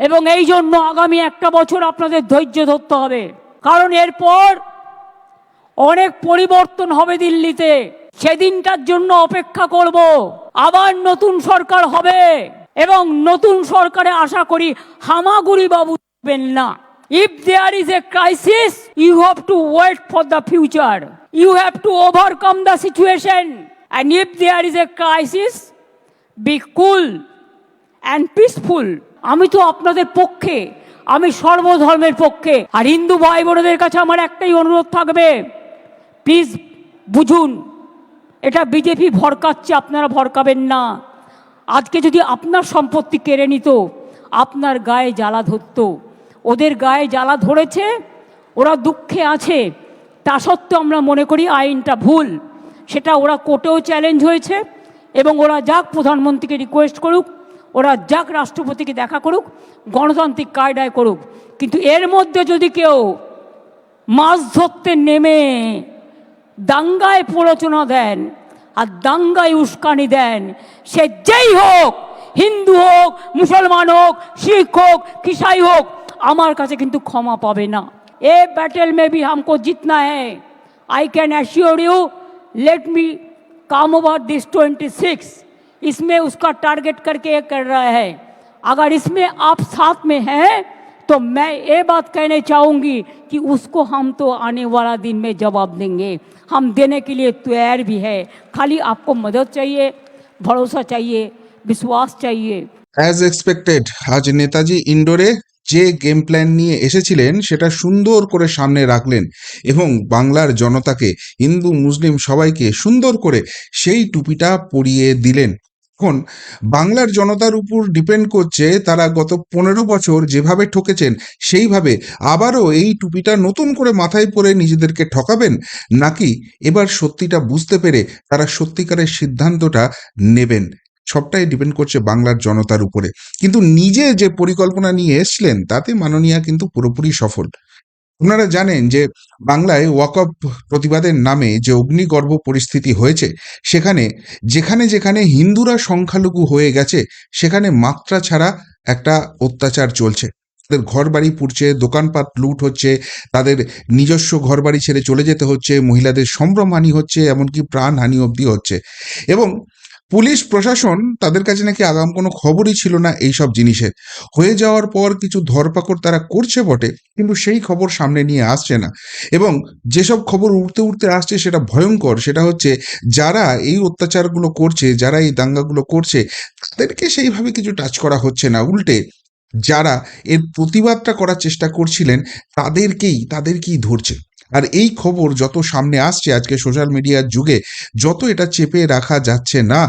এবং এই জন্য আগামী একটা বছর আপনাদের ধৈর্য ধরতে হবে। কারণ এরপর অনেক পরিবর্তন হবে দিল্লিতে। সেদিনটার জন্য অপেক্ষা করব। আবার নতুন সরকার হবে এবং নতুন সরকারে আশা করি হামাগুড়ি বাবু থাকবেন না। If there is a crisis you have to wait for the future you have to overcome the situation and if there is a crisis be cool and peaceful আমি তো আপনাদের পক্ষে, আমি সর্বধর্মের পক্ষে, আর হিন্দু ভাই বোনদের কাছে আমার একটাই অনুরোধ থাকবে। প্লিজ বুঝুন, এটা বিজেপি ভরকাচ্ছে, আপনারা ভরকাবেন না। আজকে যদি আপনার সম্পত্তি কেড়ে নিত, আপনার গায়ে জ্বালা ধরতো। ওদের গায়ে জ্বালা ধরেছে, ওরা দুঃখে আছে। তা সত্ত্বেও আমরা মনে করি আইনটা ভুল। সেটা ওরা কোর্টেও চ্যালেঞ্জ হয়েছে, এবং ওরা যাক প্রধানমন্ত্রীকে রিকোয়েস্ট করুক ওরা যাক রাষ্ট্রপতিকে দেখা করুক, গণতান্ত্রিক কায়দায় করুক, কিন্তু এর মধ্যে যদি কেউ মাছ ধরতে নেমে দাঙ্গায় প্ররোচনা দেন আর দাঙ্গায় উস্কানি দেন, সে যেই হোক, হিন্দু হোক, মুসলমান হোক, শিখ হোক কিসাই হোক, আমার কাছে কিন্তু ক্ষমা পাবে না। এ ব্যাটেল মে বি হামকো জিতনা হ্যাঁ I can assure you let me come over this twenty six इसमें उसका टारगेट करके ये कर रहा है अगर इसमें आप साथ में हैं तो मैं ये बात कहने चाहूँगी कि उसको हम तो आने वाला दिन में जवाब देंगे हम देने के लिए तैयार भी है खाली आपको मदद चाहिए भरोसा चाहिए विश्वास चाहिए অ্যাজ এক্সপেক্টেড আজ নেতাজি ইন্ডোরে যে গেম প্ল্যান নিয়ে এসেছিলেন সেটা সুন্দর করে সামনে রাখলেন এবং বাংলার জনতাকে হিন্দু মুসলিম সবাইকে সুন্দর করে সেই টুপিটা পরিয়ে দিলেন এখন বাংলার জনতার উপর ডিপেন্ড করছে তারা গত পনেরো বছর যেভাবে ঠকেছেন, সেইভাবে আবারও এই টুপিটা নতুন করে মাথায় পরে নিজেদেরকে ঠকাবেন? নাকি এবার সত্যিটা বুঝতে পেরে তারা সত্যিকারের সিদ্ধান্তটা নেবেন? সবটাই ডিপেন্ড করছে বাংলার জনতার উপরে। কিন্তু নিজে যে পরিকল্পনা নিয়ে এসছিলেন, তাতে মাননীয়া কিন্তু পুরোপুরি সফল। আপনারা জানেন যে বাংলায় ওয়াকআপ প্রতিবাদের নামে যে অগ্নিগর্ভ পরিস্থিতি হয়েছে, সেখানে যেখানে যেখানে হিন্দুরা সংখ্যালঘু হয়ে গেছে, সেখানে মাত্রা ছাড়া একটা অত্যাচার চলছে। তাদের ঘর বাড়ি পুড়ছে, দোকানপাট লুট হচ্ছে, তাদের নিজস্ব ঘর বাড়ি ছেড়ে চলে যেতে হচ্ছে, মহিলাদের সম্ভ্রমহানি হচ্ছে, এমনকি প্রাণহানি অবধি হচ্ছে। এবং পুলিশ প্রশাসন তাদের কাছে নাকি আগাম কোনো খবরই ছিল না এই সব জিনিসের হয়ে যাওয়ার পর কিছু ধরপাকড় তারা করছে বটে, কিন্তু সেই খবর সামনে নিয়ে আসছে না। এবং যেসব খবর উঠতে উঠতে আসছে সেটা ভয়ঙ্কর, সেটা হচ্ছে যারা এই অত্যাচারগুলো করছে, যারা এই দাঙ্গাগুলো করছে, তাদেরকে সেইভাবে কিছু টাচ করা হচ্ছে না। উল্টে যারা এর প্রতিবাদটা করার চেষ্টা করছিলেন, তাদেরকেই তাদেরকেই ধরছে। আর এই খবর যত সামনে আসছে আজকে সোশ্যাল মিডিয়ার যুগে, যত এটা চেপে রাখা যাচ্ছে না,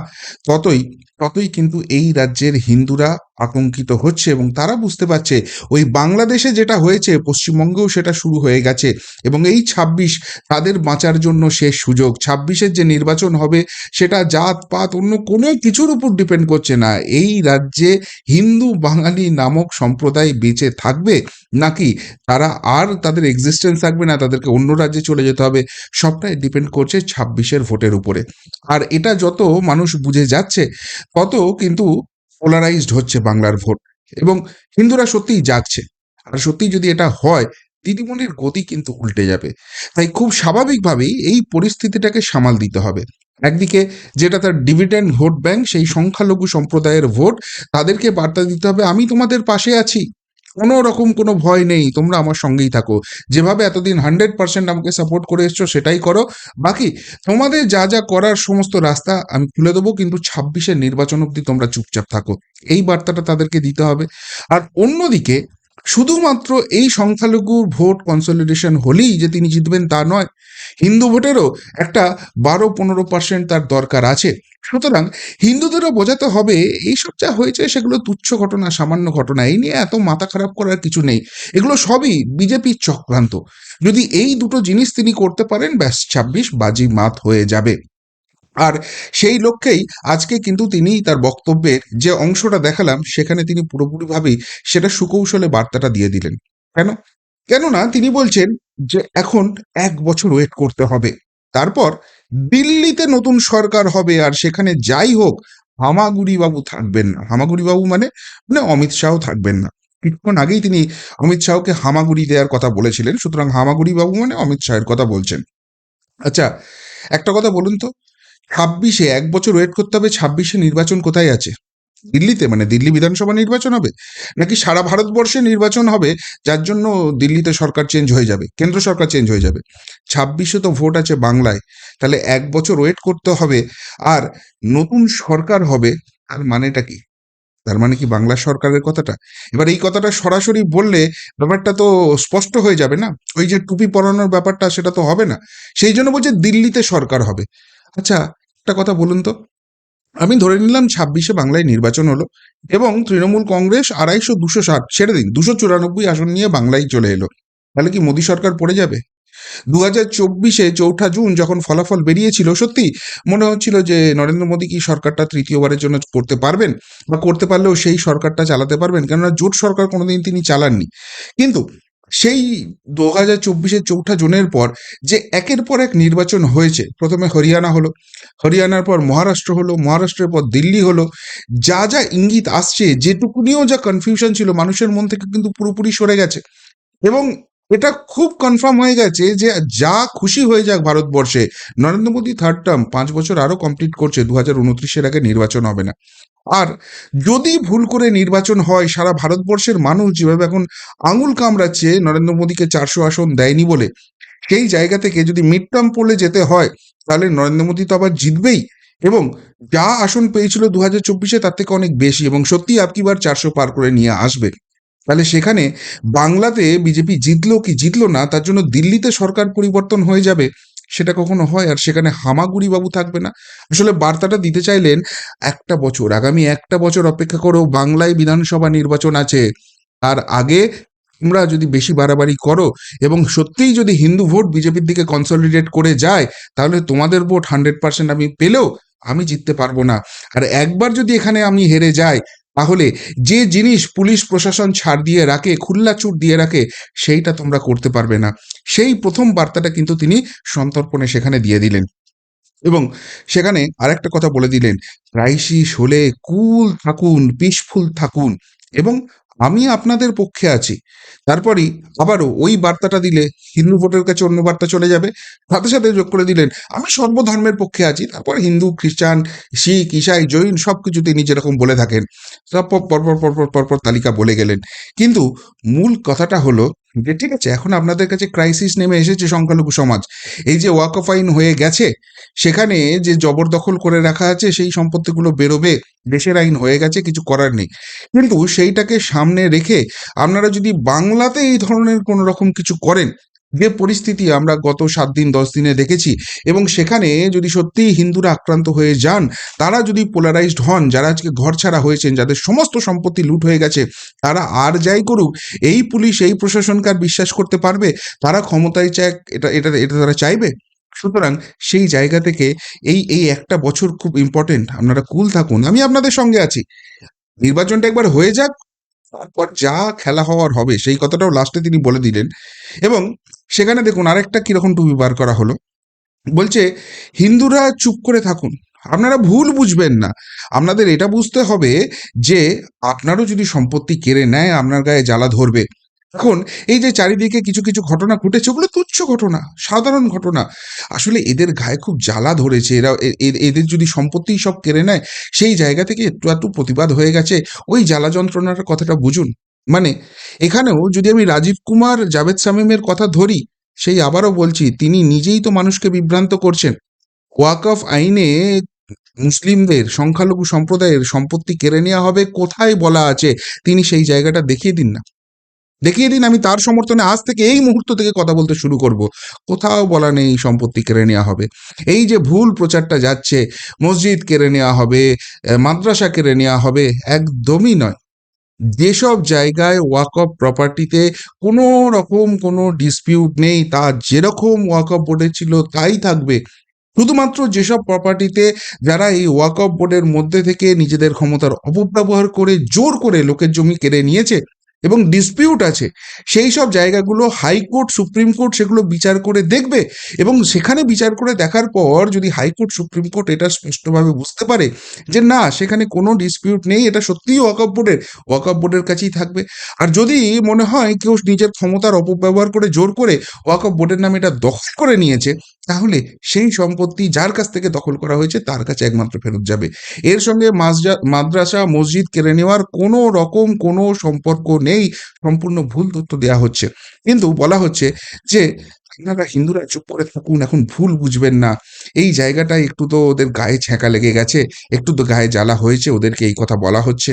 ততই ততই কিন্তু এই রাজ্যের হিন্দুরা আতঙ্কিত হচ্ছে এবং তারা বুঝতে পারছে ওই বাংলাদেশে যেটা হয়েছে, পশ্চিমবঙ্গেও সেটা শুরু হয়ে গেছে এবং এই ছাব্বিশ তাদের বাঁচার জন্য শেষ সুযোগ। ছাব্বিশের যে নির্বাচন হবে সেটা জাত, পাত, অন্য কোনো কিছুর উপর ডিপেন্ড করছে না। এই রাজ্যে হিন্দু, বাঙালি নামক সম্প্রদায় বেঁচে থাকবে নাকি তারা আর তাদের এক্সিস্টেন্স থাকবে না, তাদেরকে অন্য রাজ্যে চলে যেতে হবে, সবটাই ডিপেন্ড করছে ছাব্বিশের ভোটের উপরে। আর এটা যত মানুষ বুঝে যাচ্ছে, তত কিন্তু পোলারাইজড হচ্ছে বাংলার ভোট। এবং হিন্দুরা সত্যিই জাগছে। আর সত্যি যদি এটা হয়, দিদিমণির গতি কিন্তু উল্টে যাবে। তাই খুব স্বাভাবিকভাবেই এই পরিস্থিতিটাকে সামাল দিতে হবে। একদিকে যেটা তার ডিভিডেন্ড ভোট ব্যাংক সেই সংখ্যালঘু সম্প্রদায়ের ভোট তাদেরকে বার্তা দিতে হবে, আমি তোমাদের পাশে আছি। কোনো রকম কোনো ভয় নেই, তোমরা আমার সঙ্গেই থাকো। যেভাবে এতদিন হান্ড্রেড পার্সেন্ট আমাকে সাপোর্ট করে এসছো, সেটাই করো। বাকি, তোমাদের যা যা করার সমস্ত রাস্তা আমি খুলে দেবো, কিন্তু ছাব্বিশের নির্বাচন অব্দি তোমরা চুপচাপ থাকো। এই বার্তাটা তাদেরকে দিতে হবে। আর অন্যদিকে শুধুমাত্র এই সংখ্যালঘু ভোট কনসলিডেশন হলেই যে তিনি জিতবেন তা নয়, হিন্দু ভোটেরও একটা বারো পনেরো পার্সেন্ট তার দরকার আছে। সুতরাং হিন্দুদেরও বোঝাতে হবে, এইসব যা হয়েছে সেগুলো তুচ্ছ ঘটনা, সামান্য ঘটনা, এই নিয়ে এত মাথা খারাপ করার কিছু নেই। এগুলো সবই বিজেপির চক্রান্ত। যদি এই দুটো জিনিস তিনি করতে পারেন, ব্যাস ছাব্বিশ বাজি মাত হয়ে যাবে। আর সেই লক্ষ্যেই আজকে কিন্তু তিনি তার বক্তব্যের যে অংশটা দেখালাম, সেখানে তিনি পুরোপুরিভাবেই সেটা সুকৌশলে বার্তাটা দিয়ে দিলেন। কেন? কেননা তিনি বলছেন যে এখন এক বছর ওয়েট করতে হবে। তারপর দিল্লিতে নতুন সরকার হবে আর সেখানে যাই হোক হামাগুড়ি বাবু থাকবেন না। হামাগুড়ি বাবু মানে মানে অমিত শাহ থাকবেন না। কিছুক্ষণ আগেই তিনি অমিত শাহকে হামাগুড়ি দেওয়ার কথা বলেছিলেন। সুতরাং হামাগুড়ি বাবু মানে অমিত শাহের কথা বলছেন। আচ্ছা একটা কথা বলুন তো। ছাব্বিশে এক বছর ওয়েট করতে হবে, ছাব্বিশে নির্বাচন কোথায় আছে? দিল্লিতে? মানে দিল্লি বিধানসভা নির্বাচন হবে? নাকি সারা ভারতবর্ষে নির্বাচন হবে, যার জন্য দিল্লিতে সরকার চেঞ্জ হয়ে যাবে, কেন্দ্র সরকার চেঞ্জ হয়ে যাবে? ছাব্বিশে তো ভোট আছে বাংলায়, তাহলে এক বছর ওয়েট করতে হবে, আর নতুন সরকার হবে আর মানেটা কি? তার মানে কি বাংলা সরকারের কথাটা? এবার এই কথাটা সরাসরি বললে ব্যাপারটা তো স্পষ্ট হয়ে যাবে না? ওই যে টুপি পরানোর ব্যাপারটা, সেটা তো হবে না। সেই জন্য বলছে দিল্লিতে সরকার হবে। আচ্ছা একটা কথা বলুন তো। আমি ধরে নিলাম ছাব্বিশে বাংলায় নির্বাচন হলো এবং তৃণমূল কংগ্রেস আড়াইশো, দুশো ষাট, ছেড়ে দিন, দুশো চুরানব্বই আসন নিয়ে বাংলায় চলে এলো। তাহলে কি মোদী সরকার পড়ে যাবে? দু হাজার চব্বিশে চৌঠা জুন যখন ফলাফল বেরিয়েছিল, সত্যি মনে হচ্ছিল যে নরেন্দ্র মোদী কি সরকারটা তৃতীয়বারের জন্য করতে পারবেন? বা করতে পারলেও সেই সরকারটা চালাতে পারবেন? কেননা জোট সরকার কোনোদিন তিনি চালাননি। কিন্তু সেই দু হাজার চব্বিশের চৌঠা জুনের পর যে একের পর এক নির্বাচন হয়েছে, প্রথমে হরিয়ানা হলো, হরিয়ানার পর মহারাষ্ট্র হলো, মহারাষ্ট্রের পর দিল্লি হলো, যা যা ইঙ্গিত আসছে, যেটুকুনিও যা কনফিউশন ছিল, মানুষের মন থেকে কিন্তু পুরোপুরি সরে গেছে। এবং এটা খুব কনফার্ম হয়ে গেছে যে যা খুশি হয়ে যাক ভারতবর্ষে, নরেন্দ্র মোদী থার্ড টার্ম পাঁচ বছর আরও কমপ্লিট করছে দু হাজার উনত্রিশের আগে নির্বাচন হবে না। আর যদি ভুল করে নির্বাচন হয়, সারা ভারতবর্ষের মানুষ যেভাবে এখন আঙুল কামড়াচ্ছে, নরেন্দ্র মোদীকে চারশো আসন দেয়নি বলে, সেই জায়গা থেকে যদি মিড টার্ম পোলে যেতে হয়, তাহলে নরেন্দ্র মোদী তো আবার জিতবেই। এবং যা আসন পেয়েছিল দু হাজার চব্বিশে তার থেকে অনেক বেশি, এবং সত্যি আপকিবার চারশো পার করে নিয়ে আসবে। তাহলে সেখানে বাংলাতে বিজেপি জিতলো কি জিতলো না, তার জন্য দিল্লিতে সরকার পরিবর্তন হয়ে যাবে সেটা কখনো হয়? আর সেখানে হামাগুড়ি বাবু থাকবে না? আসলে বার্তাটা দিতে চাইলেন একটা বছর, আগামী একটা বছর অপেক্ষা করো বাংলায় বিধানসভা নির্বাচন আছে। তার আগে তোমরা যদি বেশি বাড়াবাড়ি করো এবং সত্যিই যদি হিন্দু ভোট বিজেপির দিকে কনসলিডেট করে যায়, তাহলে তোমাদের ভোট হান্ড্রেড পার্সেন্ট আমি পেলেও আমি জিততে পারব না। আর একবার যদি এখানে আমি হেরে যাই তাহলে যে জিনিস পুলিশ প্রশাসন ছাড় দিয়ে রাখে, খুল্লা চুট দিয়ে রাখে, সেইটা তোমরা করতে পারবে না। সেই প্রথম বার্তাটা কিন্তু তিনি সন্তর্পণে সেখানে দিয়ে দিলেন। এবং সেখানে আরেকটা কথা বলে দিলেন ক্রাইসিস হলে কুল থাকুন, পিসফুল থাকুন এবং আমি আপনাদের পক্ষে আছি। তারপরই আবারও ওই বার্তাটা দিলে, হিন্দু ভোটের কাছে অন্য বার্তা চলে যাবে। সাথে সাথে যোগ করে দিলেন, আমি সর্বধর্মের পক্ষে আছি। তারপর হিন্দু, খ্রিস্টান, শিখ, ইসাই, জৈন সব কিছু তিনি যেরকম বলে থাকেন, সব পরপর পরপর পরপর তালিকা বলে গেলেন। কিন্তু মূল কথাটা হলো ঠিক আছে? এখন আপনাদের কাছে ক্রাইসিস নেমে এসেছে সংখ্যালঘু সমাজ। এই যে ওয়াক অফ আইন হয়ে গেছে, সেখানে যে জবরদখল করে রাখা আছে, সেই সম্পত্তিগুলো বেরোবে, দেশের আইন হয়ে গেছে, কিছু করার নেই। কিন্তু সেইটাকে সামনে রেখে আপনারা যদি বাংলাতে এই ধরনের কোনো রকম কিছু করেন যে পরিস্থিতি আমরা গত সাত দিন, দশ দিনে দেখেছি এবং সেখানে যদি সত্যিই হিন্দুরা আক্রান্ত হয়ে যান, তারা যদি পোলারাইজড হন, যারা আজকে ঘর ছাড়া হয়েছেন, যাদের সমস্ত সম্পত্তি লুট হয়ে গেছে, তারা আর যাই করুক, এই পুলিশ, এই প্রশাসনকার বিশ্বাস করতে পারবে? তারা ক্ষমতায় চায়, এটা এটা এটা তারা চাইবে? সুতরাং সেই জায়গা থেকে এই এই একটা বছর খুব ইম্পর্টেন্ট আপনারা কুল থাকুন। আমি আপনাদের সঙ্গে আছি। নির্বাচনটা একবার হয়ে যাক তারপর যা খেলা হওয়ার হবে, সেই কথাটাও লাস্টে তিনি বলে দিলেন। এবং সেখানে দেখুন আরেকটা কীরকম টুপি বার করা হলো। বলছে, হিন্দুরা চুপ করে থাকুন। আপনারা ভুল বুঝবেন না। আপনাদের এটা বুঝতে হবে যে, আপনারও যদি সম্পত্তি কেড়ে নেয়, আপনার গায়ে জ্বালা ধরবে। এখন এই যে চারিদিকে কিছু কিছু ঘটনা ঘটেছে, ওগুলো তুচ্ছ ঘটনা, সাধারণ ঘটনা। আসলে এদের গায়ে খুব জ্বালা ধরেছে। এরা এদের যদি সম্পত্তি সব কেড়ে নেয়, সেই জায়গা থেকে একটু একটু প্রতিবাদ হয়ে গেছে। ওই জ্বালা যন্ত্রণার কথাটা বুঝুন। মানে এখানেও যদি আমি রাজীব কুমার, জাভেদ শামীমের কথা ধরি, সেই আবারও বলছি, তিনি নিজেই তো মানুষকে বিভ্রান্ত করছেন। ওয়াকফ আইনে মুসলিমদের, সংখ্যালঘু সম্প্রদায়ের সম্পত্তি কেড়ে নেওয়া হবে, কোথায় বলা আছে, তিনি সেই জায়গাটা দেখিয়ে দিন না। দেখিয়ে দিন, আমি তার সমর্থনে আজ থেকে এই মুহূর্ত থেকে কথা বলতে শুরু করব। কোথাও বলা নেই, সম্পত্তি কেড়ে নেওয়া হবে। এই যে ভুল প্রচারটা যাচ্ছে, মসজিদ কেড়ে নেওয়া হবে মাদ্রাসা কেড়ে নেওয়া হবে, একদমই নয়। যেসব জায়গায় ওয়াকফ প্রপার্টিতে কোনো রকম কোনো ডিসপিউট নেই, তা যেরকম ওয়াকফ বোর্ডে ছিল, তাই থাকবে। শুধুমাত্র যেসব প্রপার্টিতে যারা এই ওয়াকফ বোর্ডের মধ্যে থেকে নিজেদের ক্ষমতার অপব্যবহার করে জোর করে লোকের জমি কেড়ে নিয়েছে এবং ডিসপিউট আছে। সেই সব জায়গাগুলো হাইকোর্ট সুপ্রিম কোর্ট সেগুলো বিচার করে দেখবে এবং সেখানে বিচার করে দেখার পর যদি হাইকোর্ট সুপ্রিম কোর্ট এটা স্পষ্টভাবে বুঝতে পারে যে না, সেখানে কোনো ডিসপিউট নেই, এটা সত্যিই ওয়াকআপ বোর্ডের ওয়াকআপ বোর্ডের কাছেই থাকবে। আর যদি মনে হয় কেউ নিজের ক্ষমতার অপব্যবহার করে জোর করে ওয়াকআপ বোর্ডের নামে এটা দখল করে নিয়েছে, তাহলে সেই সম্পত্তি যার কাছ থেকে দখল করা হয়েছে তার কাছে একমাত্র ফেরত যাবে। এর সঙ্গে মাদ্রাসা, মসজিদ কেড়ে নেওয়ার কোনো রকম কোনো সম্পর্ক নেই। সম্পূর্ণ ভুল তথ্য দেওয়া হচ্ছে। কিন্তু বলা হচ্ছে যে, আপনারা হিন্দুরা চুপ করে থাকুন, এখন ভুল বুঝবেন না। এই জায়গাটায় একটু তো ওদের গায়ে ছ্যাঁকা লেগে গেছে, একটু তো গায়ে জ্বালা হয়েছে, ওদেরকে এই কথা বলা হচ্ছে।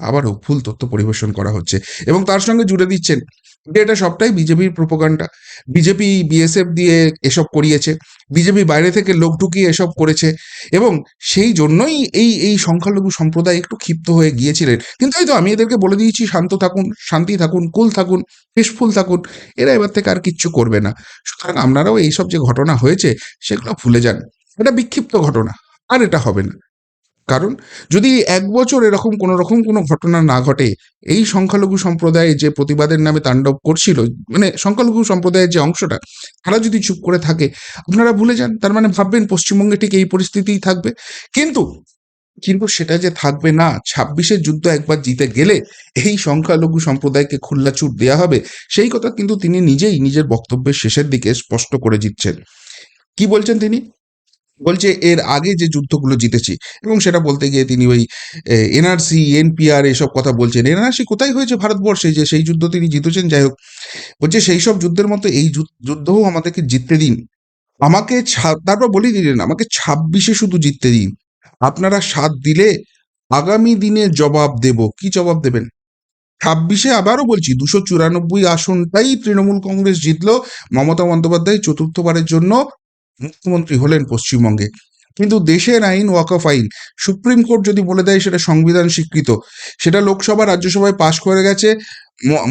আবারও ভুল তথ্য পরিবেশন করা হচ্ছে। এবং তার সঙ্গে জুড়ে দিচ্ছেন, যে এটা সবটাই বিজেপির প্রোপাগান্ডা বিজেপি বিএসএফ দিয়ে এসব করিয়েছে, বিজেপি বাইরে থেকে লোক ঢুকিয়ে এসব করেছে, এবং সেই জন্যই এই এই সংখ্যালঘু সম্প্রদায় একটু ক্ষিপ্ত হয়ে গিয়েছিলেন। কিন্তু এই তো আমি এদেরকে বলে দিয়েছি, শান্ত থাকুন, শান্তি থাকুন, কুল থাকুন পিসফুল থাকুন, এরা এবার থেকে আর কিচ্ছু করবে না। সুতরাং আপনারাও এইসব যে ঘটনা হয়েছে, সেগুলো ভুলে যান। এটা বিক্ষিপ্ত ঘটনা, আর এটা হবে না। কারণ যদি এক বছর এরকম কোনো রকম কোনো ঘটনা না ঘটে, এই সংখ্যালঘু সম্প্রদায় যে প্রতিবাদের নামে তাণ্ডব করছিল মানে সংখ্যালঘু সম্প্রদায়ের যে অংশটা, তারা যদি চুপ করে থাকে, আপনারা ভুলে যান। তার মানে ভাববেন পশ্চিমবঙ্গে ঠিক এই পরিস্থিতিই থাকবে। কিন্তু কিন্তু সেটা যে থাকবে না, ছাব্বিশের যুদ্ধ একবার জিতে গেলে এই সংখ্যালঘু সম্প্রদায়কে খুল্লা ছুট দেওয়া হবে, সেই কথা কিন্তু তিনি নিজেই নিজের বক্তব্যের শেষের দিকে স্পষ্ট করে দিচ্ছেন। কি বলছেন তিনি? বলছে, এর আগে যে যুদ্ধগুলো জিতেছি। এবং সেটা বলতে গিয়ে তিনি ওই এনআরসি, এনপিআর এসব কথা বলছেন। এনআরসি কোথায় হয়েছে ভারতবর্ষে যে সেই যুদ্ধ তিনি জিতেছেন? যাই হোক, বলছে, সেই সব যুদ্ধের মতো এই যুদ্ধ- যুদ্ধও আমাদেরকে জিততে দিন। আমাকে তারপর বলে দিলেন, আমাকে ছাব্বিশে শুধু জিততে দিন। আপনারা সাথ দিলে আগামী দিনে জবাব দেব। কি জবাব দেবেন? ছাব্বিশে আবারও বলছি, দুশো চুরানব্বই আসনটাই তৃণমূল কংগ্রেস জিতলো মমতা বন্দ্যোপাধ্যায় চতুর্থবারের জন্য। মুখ্যমন্ত্রী হলেন পশ্চিমবঙ্গে। কিন্তু দেশের আইন ওয়াকফ আইন, সুপ্রিম কোর্ট যদি বলে দেয় সেটা সংবিধান স্বীকৃত, সেটা লোকসভা, রাজ্যসভায় পাশ করে গেছে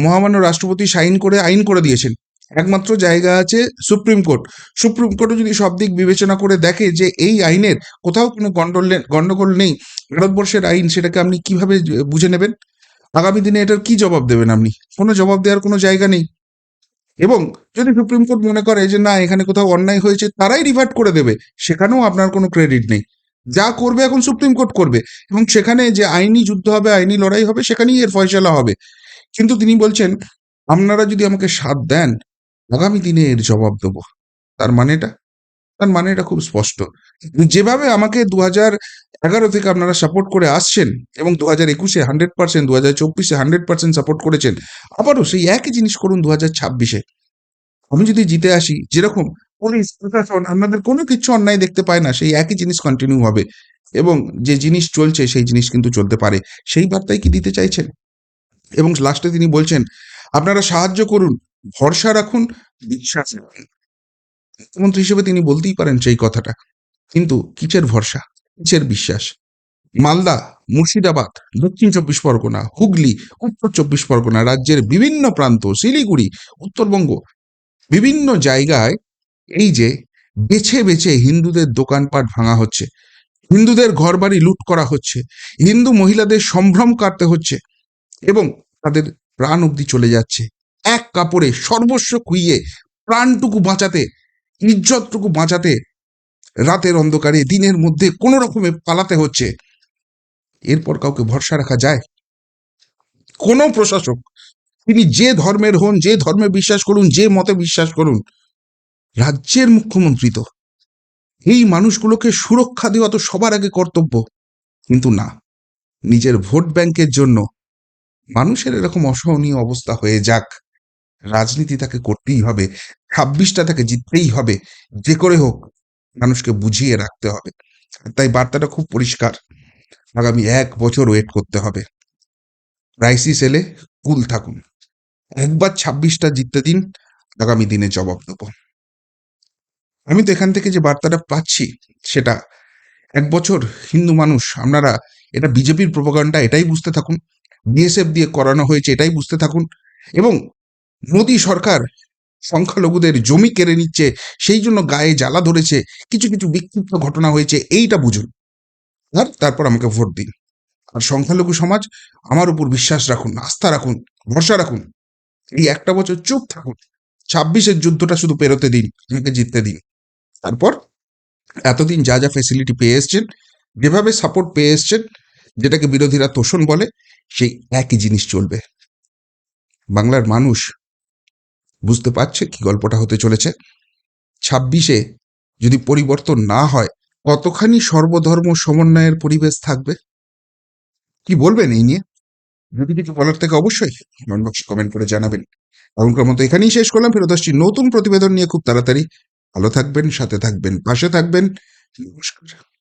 মহামান্য রাষ্ট্রপতি সাইন করে, আইন করে দিয়েছেন। একমাত্র জায়গা আছে সুপ্রিম কোর্ট। সুপ্রিম কোর্টও যদি সব দিক বিবেচনা করে দেখে যে এই আইনের কোথাও কোনো গন্ডল গন্ডগোল নেই, ভারতবর্ষের আইন, সেটাকে আপনি কীভাবে বুঝে নেবেন? আগামী দিনে এটার কি জবাব দেবেন আপনি? কোনো জবাব দেওয়ার কোনো জায়গা নেই। এবং যদি সুপ্রিম কোর্ট মনে করে যে না, এখানে কোথাও অন্যায় হয়েছে, তারাই রিভার্ট করে দেবে। সেখানেও আপনার কোনো ক্রেডিট নেই। যা করবে এখন সুপ্রিম কোর্ট করবে। এবং সেখানে যে আইনি যুদ্ধ হবে, আইনি লড়াই হবে, সেখানেই এর ফয়সলা হবে। কিন্তু তিনি বলছেন, আপনারা যদি আমাকে সাথ দেন, আগামী দিনে এর জবাব দেবো। তার মানেটা? তার মানে এটা খুব স্পষ্ট। যেভাবে আমাকে দু হাজার এগারো থেকে আপনারা সাপোর্ট করে আসছেন এবং দু হাজার একুশে হান্ড্রেড পার্সেন্ট দু হাজার চব্বিশে হান্ড্রেড পার্সেন্ট সাপোর্ট করেছেন, আবারও সেই একই জিনিস করুন দু হাজার ছাব্বিশে। আমি যদি জিতে আসি, যেরকম পুলিশ প্রশাসন, আপনাদের কোনো কিছু অন্যায় দেখতে পায় না, সেই একই জিনিস কন্টিনিউ হবে। এবং যে জিনিস চলছে, সেই জিনিস কিন্তু চলতে পারে। সেই বার্তাই কি দিতে চাইছেন? এবং লাস্টে তিনি বলছেন, আপনারা সাহায্য করুন, ভরসা রাখুন, বিশ্বাস রাখুন। মুখ্যমন্ত্রী হিসেবে তিনি বলতেই পারেন সেই কথাটা। কিন্তু কিচের ভরসা? কিসের বিশ্বাস? মালদা, মুর্শিদাবাদ, দক্ষিণ চব্বিশ পরগনা, হুগলি, উত্তর চব্বিশ পরগনা রাজ্যের বিভিন্ন প্রান্ত, শিলিগুড়ি, উত্তরবঙ্গ, বিভিন্ন জায়গায় এই যে বেছে বেছে হিন্দুদের দোকানপাট ভাঙা হচ্ছে, হিন্দুদের ঘরবাড়ি লুট করা হচ্ছে, হিন্দু মহিলাদের সম্ভ্রম কাটতে হচ্ছে এবং তাদের প্রাণ অবধি চলে যাচ্ছে। এক কাপড়ে সর্বস্ব খুইয়ে প্রাণটুকু বাঁচাতে ইজ্জতটুকু বাঁচাতে রাতের অন্ধকারে, দিনের মধ্যে কোনো রকমে পালাতে হচ্ছে। এরপর কাউকে ভরসা রাখা যায়? কোনো প্রশাসক, তিনি যে ধর্মের হন, যে ধর্মে বিশ্বাস করুন, যে মতে বিশ্বাস করুন, রাজ্যের মুখ্যমন্ত্রী তো। এই মানুষগুলোকে সুরক্ষা দেওয়া তো সবার আগে কর্তব্য। কিন্তু না, নিজের ভোট ব্যাংকের জন্য মানুষের এরকম অসহনীয় অবস্থা হয়ে যাক, রাজনীতি তাকে করতেই হবে। ছাব্বিশটা তাকে জিততেই হবে। যে করে হোক, মানুষকে বুঝিয়ে রাখতে হবে। তাই বার্তাটা খুব পরিষ্কার। আগামী এক বছর ওয়েট করতে হবে। ক্রাইসিস এলে কুল থাকুন। একবার ছাব্বিশটা জিততে দিন, আগামী দিনে জবাব দেবো। আমি তো এখান থেকে যে বার্তাটা পাচ্ছি, সেটা এক বছর হিন্দু মানুষ, আপনারা এটা বিজেপির প্রোপাগান্ডা এটাই বুঝতে থাকুন। বিএসএফ দিয়ে করানো হয়েছে, এটাই বুঝতে থাকুন। এবং মোদী সরকার সংখ্যালঘুদের জমি কেড়ে নিচ্ছে, সেই জন্য গায়ে জ্বালা ধরেছে, কিছু কিছু বিক্ষিপ্ত ঘটনা হয়েছে, এইটা বুঝুন। আর তারপর আমাকে ভোট দিন। আর সংখ্যালঘু সমাজ, আমার উপর বিশ্বাস রাখুন, আস্থা রাখুন, ভরসা রাখুন। এই একটা বছর চুপ থাকুন, ছাব্বিশের যুদ্ধটা শুধু পেরোতে দিন, আমাকে জিততে দিন। তারপর এতদিন যা যা ফেসিলিটি পেয়ে এসছেন, যেভাবে সাপোর্ট পেয়ে এসছেন, যেটাকে বিরোধীরা তোষণ বলে, সেই একই জিনিস চলবে। বাংলার মানুষ বুঝতে পারছে কি গল্পটা হতে চলেছে? ছাব্বিশে যদি পরিবর্তন না হয়, কতখানি সর্বধর্ম সমন্বয়ের পরিবেশ থাকবে? কি বলবেন এই নিয়ে? যদি কিছু বলার থেকে অবশ্যই কমেন্ট কমেন্ট করে জানাবেন। এখনকার মতো এখানেই শেষ করলাম। ফেরত আসছি নতুন প্রতিবেদন নিয়ে খুব তাড়াতাড়ি। ভালো থাকবেন, সাথে থাকবেন, পাশে থাকবেন। নমস্কার।